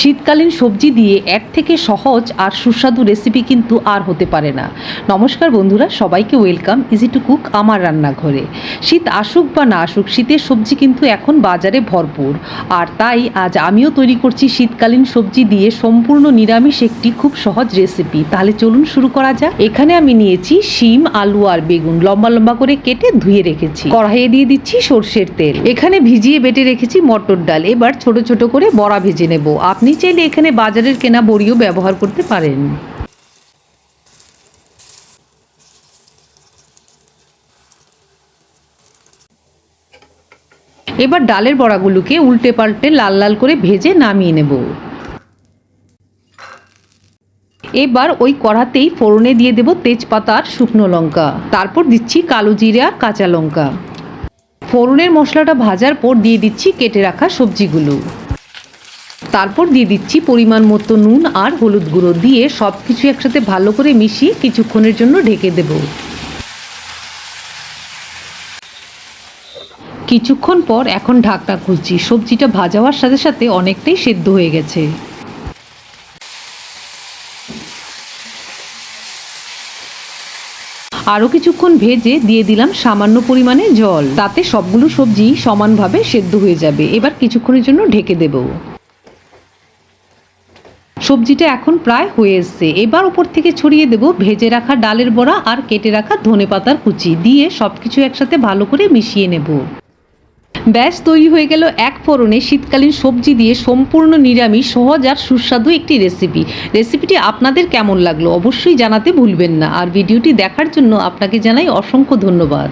শীতকালীন সবজি দিয়ে এর থেকে সহজ আর সুস্বাদু রেসিপি কিন্তু আর হতে পারে না। নমস্কার বন্ধুরা, সবাইকে ওয়েলকাম ইজি টু কুক আমার রান্নাঘরে। শীত আসুক বা না আসুক, শীতের সবজি কিন্তু এখন বাজারে ভরপুর। আর তাই আজ আমিও তৈরি করছি শীতকালীন সবজি দিয়ে সম্পূর্ণ নিরামিষ একটি খুব সহজ রেসিপি তাহলে চলুন শুরু করা যাক। এখানে আমি নিয়েছি শিম, আলু আর বেগুন। লম্বা লম্বা করে কেটে ধুয়ে রেখেছি। কড়াইয়ে দিয়ে দিচ্ছি সর্ষের তেল। এখানে ভিজিয়ে বেটে রেখেছি মটর ডাল। এবার ছোট ছোট করে বড়া ভেজে নেব। আপনি চাইলে এখানে বাজারের কেনা বড়িও ব্যবহার করতে পারেন। এবার ডালের বড়াগুলোকে উল্টে পাল্টে লাল লাল করে ভেজে নামিয়ে নেব। এবার ওই কড়াতেই ফোড়নে দিয়ে দেব তেজপাতা আর শুকনো লঙ্কা। তারপর দিচ্ছি কালো জিরে আর কাঁচা লঙ্কা। ফোড়নের মশলাটা ভাজার পর দিয়ে দিচ্ছি কেটে রাখা সবজিগুলো। তারপর দিয়ে দিচ্ছি পরিমাণ মতো নুন আর হলুদ গুঁড়ো দিয়ে সব কিছু একসাথে ভালো করে মিশিয়ে কিছুক্ষণের জন্য ঢেকে দেব। কিছুক্ষণ পর এখন ঢাকনা খুলছি। সবজিটা ভাজা হওয়ার সাথে সাথে অনেকটাই সেদ্ধ হয়ে গেছে। আরও কিছুক্ষণ ভেজে দিয়ে দিলাম সামান্য পরিমাণে জল। তাতে সবগুলো সবজি সমানভাবে সেদ্ধ হয়ে যাবে। এবার কিছুক্ষণের জন্য ঢেকে দেব। সবজিটা এখন প্রায় হয়ে এসছে। এবার উপর থেকে ছড়িয়ে দেব ভেজে রাখা ডালের বড়া আর কেটে রাখা ধনে পাতার কুচি। দিয়ে সব কিছু একসাথে ভালো করে মিশিয়ে নেব। ব্যাস, তৈরি হয়ে গেল এক ফোড়নে শীতকালীন সবজি দিয়ে সম্পূর্ণ নিরামিষ, সহজ আর সুস্বাদু একটি রেসিপি। রেসিপিটি আপনাদের কেমন লাগল অবশ্যই জানাতে ভুলবেন না। আর ভিডিওটি দেখার জন্য আপনাকে জানাই অসংখ্য ধন্যবাদ।